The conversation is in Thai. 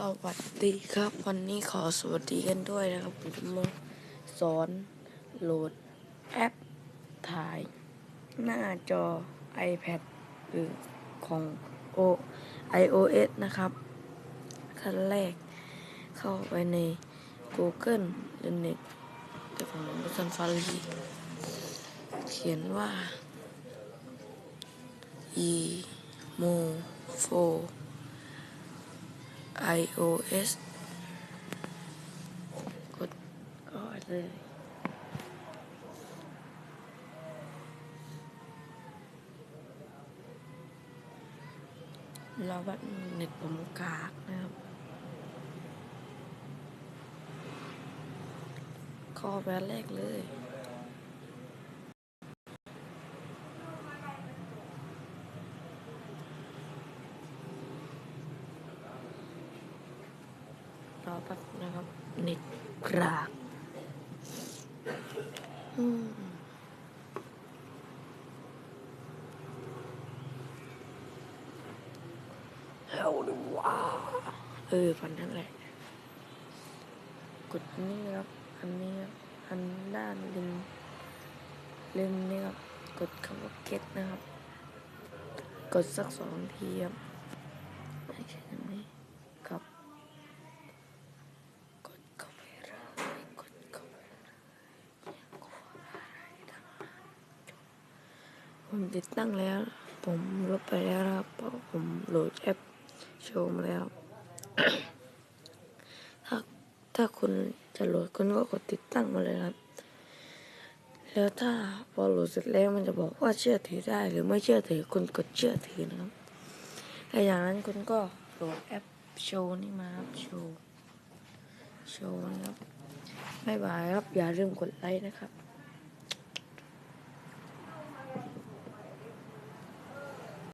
สวัสดีครับ วันนี้ขอสวัสดีกันด้วยนะครับ ผมจะมาสอนโหลดแอป ถ่าย หน้าจอ iPad หรือของ O iOS นะครับ ขั้นแรกเข้าไปใน Google หรือเน็ตแต่ของผมเป็นซันฟารีเขียนว่า e m o f o iOS กดก่อนเลยแล้วแบบเน็ตผมกากนะครับ ข้อแรกแรกเลย รอแป๊บนะครับเน็ตกรากเอาดีว่าเออพันนั่นแหละ กดนี่ครับ อันนี้ครับอันด้านริมริมนี่ครับ กดคำว่า get นะครับ กดสักสองทีครับ ผมติดตั้งแล้ว ผมลบไปแล้วครับเพราะผมโหลดแอปโชว์มาแล้ว ถ้าถ้าคุณจะโหลดคุณก็กดติดตั้งมาเลยครับ แล้วถ้าพอโหลดเสร็จแล้วมันจะบอกว่าเชื่อถือได้หรือไม่เชื่อถือคุณกดเชื่อถือนะครับถ้าอย่างนั้นคุณก็โหลดแอปโชว์นี่มาครับโชว์โชว์นะครับบ๊ายบายครับอย่าลืมกดไลค์นะครับ